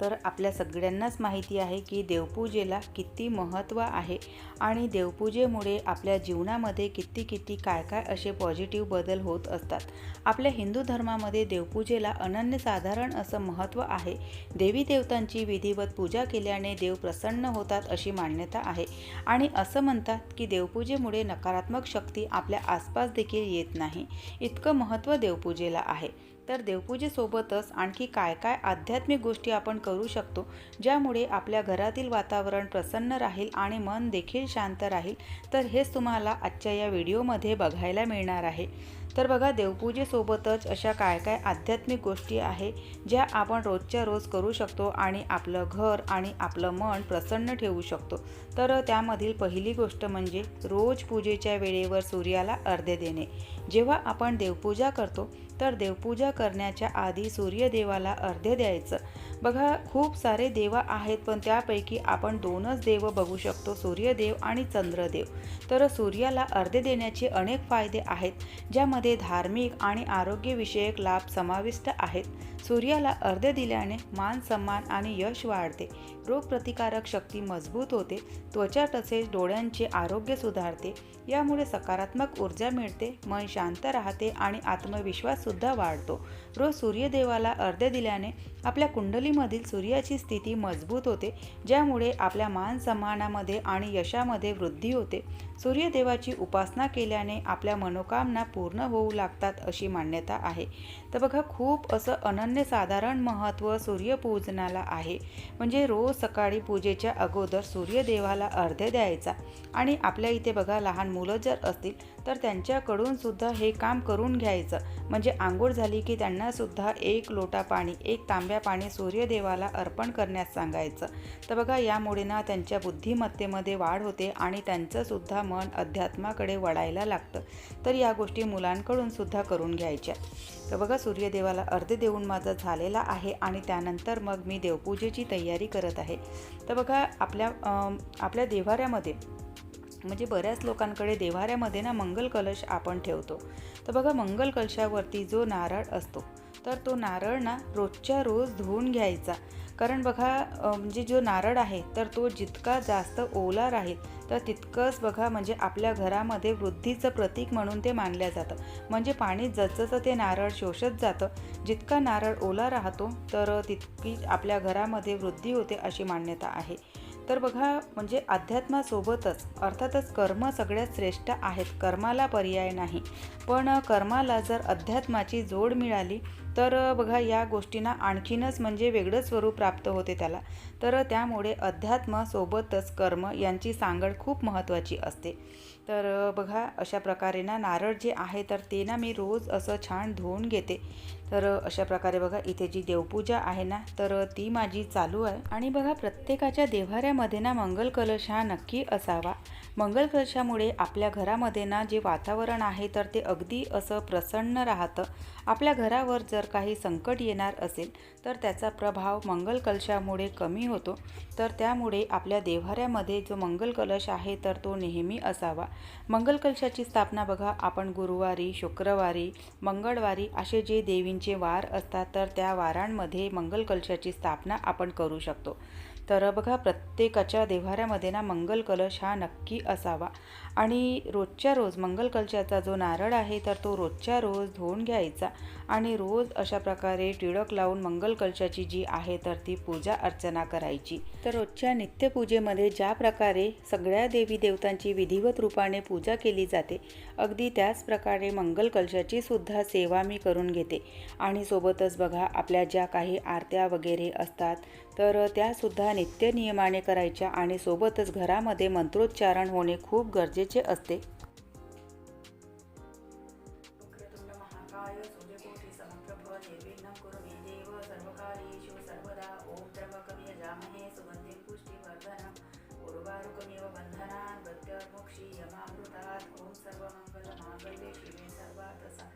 तर आपल्या सगळ्यांनाच माहिती आहे की देवपूजेला किती महत्त्व आहे आणि देवपूजेमुळे आपल्या जीवनामध्ये किती किती काय काय असे पॉझिटिव्ह बदल होत असतात. आपल्या हिंदू धर्मामध्ये देवपूजेला अनन्यसाधारण असं महत्त्व आहे. देवी देवतांची विधिवत पूजा केल्याने देव प्रसन्न होतात अशी मान्यता आहे. आणि असं म्हणतात की देवपूजेमुळे नकारात्मक शक्ती आपल्या आसपास देखील येत नाही. इतकं महत्त्व देवपूजेला आहे. तर देवपूजेसोबतच आणखी काय काय आध्यात्मिक गोष्टी आपण करू शकतो ज्यामुळे आपल्या घरातील वातावरण प्रसन्न राहील आणि मन देखील शांत राहील तर हेच तुम्हाला आजच्या या व्हिडिओमध्ये बघायला मिळणार आहे. तर बघा देवपूजेसोबतच अशा काय काय आध्यात्मिक गोष्टी आहे ज्या आपण रोजच्या रोज करू शकतो आणि आपलं घर आणि आपलं मन प्रसन्न ठेवू शकतो. तर त्यामधील पहिली गोष्ट म्हणजे रोज पूजेच्या वेळेवर सूर्याला अर्धे देणे. जेव्हा आपण देवपूजा करतो तर देवपूजा करण्याच्या आधी सूर्यदेवाला अर्ध्य द्यायचं. बघा खूप सारे देव आहेत पण त्यापैकी आपण दोनच देव बघू शकतो सूर्यदेव आणि चंद्रदेव. तर सूर्याला अर्ध्य देण्याचे अनेक फायदे आहेत ज्यामध्ये धार्मिक आणि आरोग्यविषयक लाभ समाविष्ट आहेत. सूर्याला अर्ध्य दिल्याने मान सन्मान आणि यश वाढते. रोगप्रतिकारक शक्ती मजबूत होते त्वचा तसेच डोळ्यांचे आरोग्य सुधारते. यामुळे सकारात्मक ऊर्जा मिळते मन शांत राहते आणि आत्मविश्वास सुद्धा वाढतो. रोज सूर्यदेवाला अर्ध्य दिल्याने आपल्या कुंडलीमधील सूर्याची स्थिती मजबूत होते ज्यामुळे आपल्या मान सन्मानामध्ये आणि यशामध्ये वृद्धी होते. सूर्यदेवाची उपासना केल्याने आपल्या मनोकामना पूर्ण होऊ लागतात अशी मान्यता आहे. तर बघा खूप असं अनन्यसाधारण महत्त्व सूर्यपूजनाला आहे. म्हणजे रोज सकाळी पूजेच्या अगोदर सूर्यदेवाला अर्ध्य द्यायचा आणि आपल्या इथे बघा लहान मुलं जर असतील तर त्यांच्याकडून सुद्धा हे काम करून घ्यायचं. म्हणजे आंघोळ झाली की त्यांना सुद्धा एक लोटा पाणी एक तांब्या पाणी सूर्यदेवाला अर्पण करण्यास सांगायचं. तर बघा यामुळे ना त्यांच्या बुद्धिमत्तेमध्ये वाढ होते आणि त्यांचं सुद्धा मन अध्यात्माकडे वळायला लागतं. तर या गोष्टी मुलांकडून सुद्धा करून घ्यायच्या. तर बघा सूर्यदेवाला अर्ध देऊन माझा झालेला आहे आणि त्यानंतर मग मी देवपूजेची तयारी करत आहे. तर बघा आपल्या आपल्या देवाऱ्यामध्ये म्हणजे बऱ्याच लोकांकडे देवाऱ्यामध्ये ना मंगल कलश आपण ठेवतो. तर बघा मंगल कलशावरती जो नारळ असतो तर तो नारळ ना रोजच्या रोज धुवून घ्यायचा. कारण बघा म्हणजे जो नारळ आहे तर तो जितका जास्त ओला राहील तर तितकंच बघा म्हणजे आपल्या घरामध्ये वृद्धीचं प्रतीक म्हणून ते मानलं जातं. म्हणजे पाणी जसजसं ते नारळ शोषत जातं जितका नारळ ओला राहतो तर तितकी आपल्या घरामध्ये वृद्धी होते अशी मान्यता आहे. तर बघा म्हणजे अध्यात्मासोबतच अर्थातच कर्म सगळ्यात श्रेष्ठ आहेत. कर्माला पर्याय नाही. पण कर्माला जर अध्यात्माची जोड मिळाली तर बघा या गोष्टींना आणखीनच म्हणजे वेगळं स्वरूप प्राप्त होते त्याला. तर त्यामुळे अध्यात्मासोबतच कर्म यांची सांगड खूप महत्त्वाची असते. तर बघा अशा प्रकारे ना नारळ जे आहे तर ते ना मी रोज असं छान धुवून घेते. तर अशा प्रकारे बघा इथे जी देवपूजा आहे ना तर ती माझी चालू आहे. आणि बघा प्रत्येकाच्या देव्हाऱ्यामध्ये ना मंगल कलश हा नक्की असावा. मंगल कलशामुळे आपल्या घरामध्ये ना जे वातावरण आहे तर ते अगदी असं प्रसन्न राहतं. आपल्या घरावर जर काही संकट येणार असेल तर त्याचा प्रभाव मंगल कलशामुळे कमी होतो. तर त्यामुळे आपल्या देव्हाऱ्यामध्ये जो मंगल कलश आहे तर तो नेहमी असावा. मंगल कलशाची स्थापना बघा. आपण गुरुवारी शुक्रवारी मंगळवारी असे जे देवींचे वार असतात तर त्या वारांमध्ये मंगल कलशाची स्थापना आपण करू शकतो. तर बघा प्रत्येकाच्या देव्हाऱ्यामध्ये ना मंगल कलश हा नक्की असावा. आणि रोजच्या रोज मंगल कलशाचा जो नारळ आहे तर तो रोजच्या रोज धुवून घ्यायचा. आणि रोज अशा प्रकारे टिळक लावून मंगल कलशाची जी आहे तर ती पूजा अर्चना करायची. तर रोजच्या नित्यपूजेमध्ये ज्या प्रकारे सगळ्या देवी देवतांची विधिवत रूपाने पूजा केली जाते अगदी त्याच प्रकारे मंगल कलशाची सुद्धा सेवा मी करून घेते. आणि सोबतच बघा आपल्या ज्या काही आरत्या वगैरे असतात तर त्यासुद्धा नित्य नियमाने करायच्या आणि सोबतच घरामध्ये मंत्रोच्चारण होणे खूप गरजेचे असते. समप्रभ निर्विघ्नं कुरु मे देव सर्वकार्येषु सर्वदा ॐ त्र्यम्बकमिय जामहे सुगन्धिं पुष्टिवर्धनम् उर्वारुकमिव बन्धनान् बद्धर्मोक्षीयमामृतात् ॐ सर्वमङ्गलमाङ्गल्ये शिवे सर्वातसा।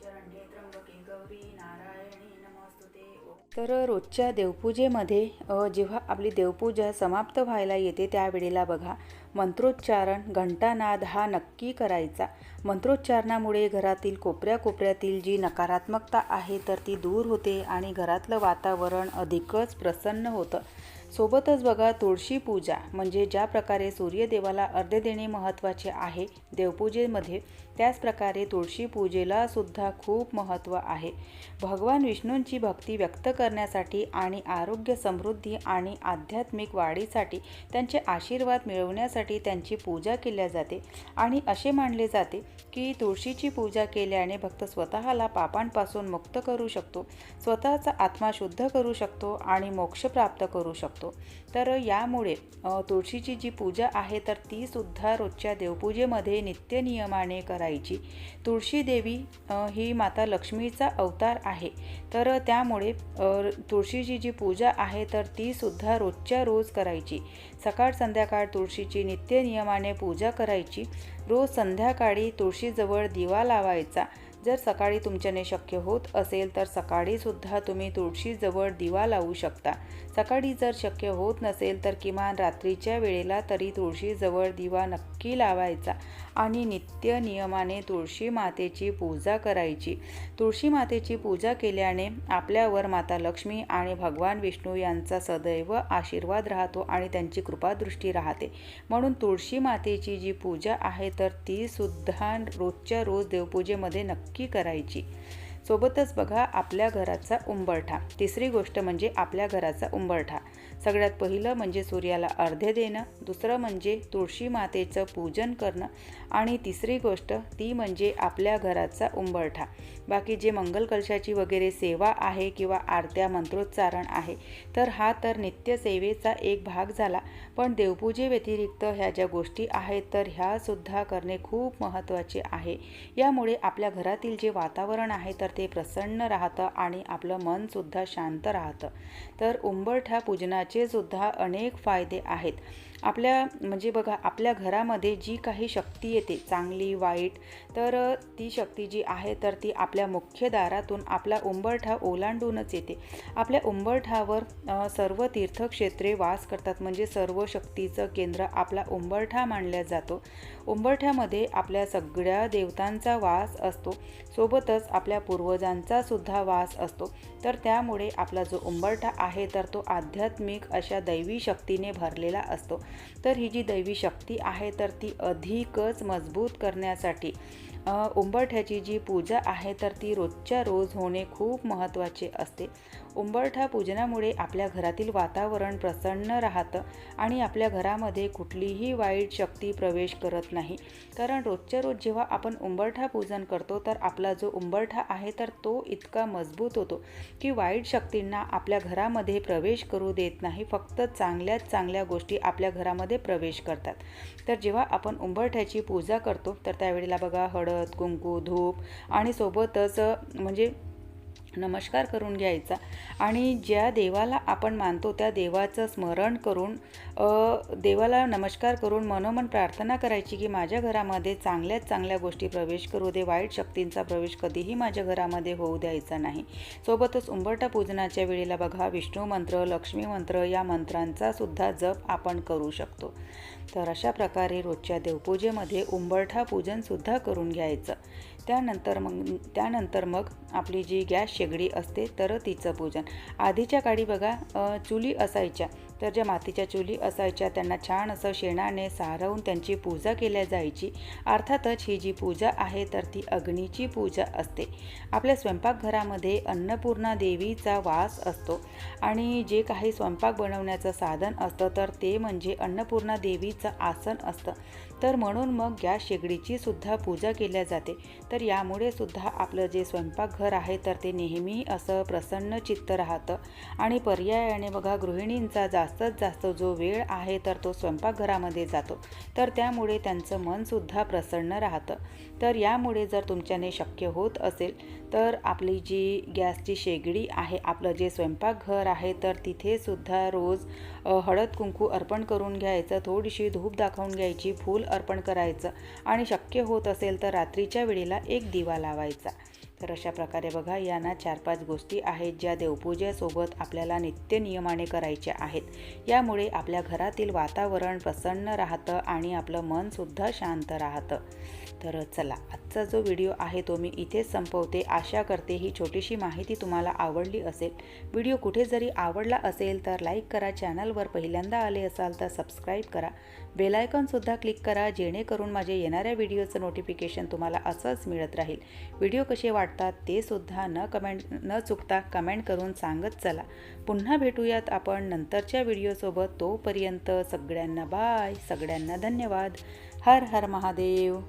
शरण्ये त्र्यम्बके गौरी नारायणी नमोऽस्तु ते। ॐ तर रोजच्या देवपूजेमध्ये जेव्हा आपली देवपूजा समाप्त व्हायला येते त्यावेळेला बघा मंत्रोच्चारण घंटानाद हा नक्की करायचा. मंत्रोच्चारणामुळे घरातील कोपऱ्या कोपऱ्यातील जी नकारात्मकता आहे तर ती दूर होते आणि घरातलं वातावरण अधिकच प्रसन्न होतं. सोबतच बघा तुळशी पूजा म्हणजे ज्या प्रकारे सूर्यदेवाला अर्ध्य देणे महत्त्वाचे आहे देवपूजेमध्ये त्याचप्रकारे तुळशी पूजेला सुद्धा खूप महत्त्व आहे. भगवान विष्णूंची भक्ती व्यक्त करण्यासाठी आणि आरोग्य समृद्धी आणि आध्यात्मिक वाढीसाठी त्यांचे आशीर्वाद मिळवण्यासाठी त्यांची पूजा केल्या जाते. आणि असे मानले जाते की तुळशीची पूजा केल्याने भक्त स्वतःला पापांपासून मुक्त करू शकतो स्वतःचा आत्मा शुद्ध करू शकतो आणि मोक्ष प्राप्त करू शकतो. तर यामुळे तुळशीची जी पूजा आहे तर ती सुद्धा रोजच्या देवपूजेमध्ये नित्यनियमाने करायची. तुळशी देवी ही माता लक्ष्मीचा अवतार आहे. तर त्यामुळे तुळशीची जी पूजा आहे तर ती सुद्धा रोजच्या रोज करायची. सकाळ संध्याकाळ तुळशीची नित्यनियमाने पूजा करायची. रोज संध्याकाळी तुळशीजवळ दिवा लावायचा. जर सकाळी तुमच्याने शक्य होत असेल तर सकाळीसुद्धा तुम्ही तुळशीजवळ दिवा लावू शकता. सकाळी जर शक्य होत नसेल तर किमान रात्रीच्या वेळेला तरी तुळशीजवळ दिवा नक्की लावायचा आणि नित्य नियमाने तुळशी मातेची पूजा करायची. तुळशी मातेची पूजा केल्याने आपल्यावर माता लक्ष्मी आणि भगवान विष्णू यांचा सदैव आशीर्वाद राहतो आणि त्यांची कृपादृष्टी राहते. म्हणून तुळशी मातेची जी पूजा आहे तर तीसुद्धा रोजच्या रोज देवपूजेमध्ये नक्की करायची. सोबतच बघा आपल्या घराचा उंबरठा. तिसरी गोष्ट म्हणजे आपल्या घराचा उंबरठा. सगळ्यात पहिलं म्हणजे सूर्याला अर्धे देणं दुसरं म्हणजे तुळशी मातेचं पूजन करणं आणि तिसरी गोष्ट ती म्हणजे आपल्या घराचा उंबरठा. बाकी जे मंगल कलशाची वगैरे सेवा आहे किंवा आरत्या मंत्रोच्चारण आहे तर हा तर नित्यसेवेचा एक भाग झाला. पण देवपूजे व्यतिरिक्त ह्या ज्या गोष्टी आहेत तर ह्यासुद्धा करणे खूप महत्त्वाचे आहे. यामुळे आपल्या घरातील जे वातावरण आहे तर ते प्रसन्न राहतं आणि आपलं मनसुद्धा शांत राहतं. तर उंबरठा पूजनाचे सुद्धा अनेक फायदे आहेत. आपल्या म्हणजे बघा आपल्या घरामध्ये जी काही शक्ती येते चांगली वाईट तर ती शक्ती जी आहे तर ती आपल्या मुख्य दारातून आपला उंबरठा ओलांडूनच येते. आपल्या उंबरठावर सर्व तीर्थक्षेत्रे वास करतात. म्हणजे सर्व शक्तीचं केंद्र आपला उंबरठा मानला जातो. उंबरठ्यामध्ये आपल्या सगळ्या देवतांचा वास असतो. सोबतच आपल्या पूर्वजांचा सुद्धा वास असतो. तर त्यामुळे आपला जो उंबरठा आहे तर तो आध्यात्मिक अशा दैवी शक्तीने भरलेला असतो. तर ही जी दैवी शक्ती आहे तर ती अधिकच मजबूत करण्यासाठी उंबरठ्याची जी पूजा आहे तर ती रोजच्या रोज होणे खूप महत्त्वाचे असते. उंबरठा पूजनामुळे आपल्या घरातील वातावरण प्रसन्न राहतं आणि आपल्या घरामध्ये कुठलीही वाईट शक्ती प्रवेश करत नाही. कारण रोजच्या रोज जेव्हा आपण उंबरठा पूजन करतो तर आपला जो उंबरठा आहे तर तो इतका मजबूत होतो की वाईट शक्तींना आपल्या घरामध्ये प्रवेश करू देत नाही. फक्त चांगल्याच चांगल्या गोष्टी आपल्या घरामध्ये प्रवेश करतात. तर जेव्हा आपण उंबरठ्याची पूजा करतो तर त्यावेळेला बघा हळद कुंकू धूप आणि सोबतच म्हणजे नमस्कार करून घ्यायचा. आणि ज्या देवाला आपण मानतो त्या देवाचं स्मरण करून देवाला नमस्कार करून मनोमन प्रार्थना करायची की माझ्या घरामध्ये चांगल्याच चांगल्या गोष्टी प्रवेश करू दे वाईट शक्तींचा प्रवेश कधीही माझ्या घरामध्ये होऊ द्यायचा नाही. सोबतच उंबरठा पूजनाच्या वेळेला बघा विष्णू मंत्र लक्ष्मी मंत्र या मंत्रांचा सुद्धा जप आपण करू शकतो. तर अशा प्रकारे रोजच्या देवपूजेमध्ये उंबरठा पूजनसुद्धा करून घ्यायचं. त्यानंतर मग त्यानंतर मग आपली जी गॅस शेगडी असते तर तिचं पूजन. आधीच्या काळी बघा चुली असायच्या. तर ज्या मातीच्या चुली असायच्या त्यांना छान असं शेणाने सारवून त्यांची पूजा केल्या जायची. अर्थातच ही जी पूजा आहे तर ती अग्नीची पूजा असते. आपल्या स्वयंपाकघरामध्ये अन्नपूर्णा देवीचा वास असतो. आणि जे काही स्वयंपाक बनवण्याचं साधन असतं तर ते म्हणजे अन्नपूर्णा देवीचं आसन असतं. तर म्हणून मग गॅस शेगडीची सुद्धा पूजा केल्या जाते. तर तर यामुळे सुद्धा आपलं जे स्वयंपाकघर आहे तर ते नेहमी असं प्रसन्न चित्त राहतं. आणि पर्यायाने बघा गृहिणींचा जास्तीत जास्त जो वेळ आहे तर तो स्वयंपाकघरामध्ये जातो. तर त्यामुळे त्यांचं मनसुद्धा प्रसन्न राहतं. तर यामुळे जर तुमच्याने शक्य होत असेल तर आपली जी गॅसची शेगडी आहे आपलं जे स्वयंपाकघर आहे तर तिथेसुद्धा रोज हळद कुंकू अर्पण करून घ्यायचं थोडीशी धूप दाखवून घ्यायची फूल अर्पण करायचं आणि शक्य होत असेल तर रात्रीच्या वेळेला एक दिवा लावायचा. तर अशा प्रकारे बघा या ना चार पाच गोष्टी आहेत ज्या देवपूजेसोबत आपल्याला नित्य नियमाने करायच्या आहेत. यामुळे आपल्या घरातील वातावरण प्रसन्न राहतं आणि आपलं मनसुद्धा शांत राहतं. तर चला आजचा जो व्हिडिओ आहे तो मी इथेच संपवते. आशा करते ही छोटीशी माहिती तुम्हाला आवडली असेल. व्हिडिओ कुठे जरी आवडला असेल तर लाईक करा चॅनलवर पहिल्यांदा आले असाल तर सबस्क्राईब करा. बेलायकॉनसुद्धा क्लिक करा जेणेकरून माझे येणाऱ्या व्हिडिओचं नोटिफिकेशन तुम्हाला असंच मिळत राहील. व्हिडिओ कसे वाटतात ते सुद्धा न कमेंट न चुकता कमेंट करून सांगत चला. पुन्हा भेटूयात आपण नंतरच्या व्हिडिओसोबत तोपर्यंत सगळ्यांना बाय सगळ्यांना धन्यवाद. हर हर महादेव.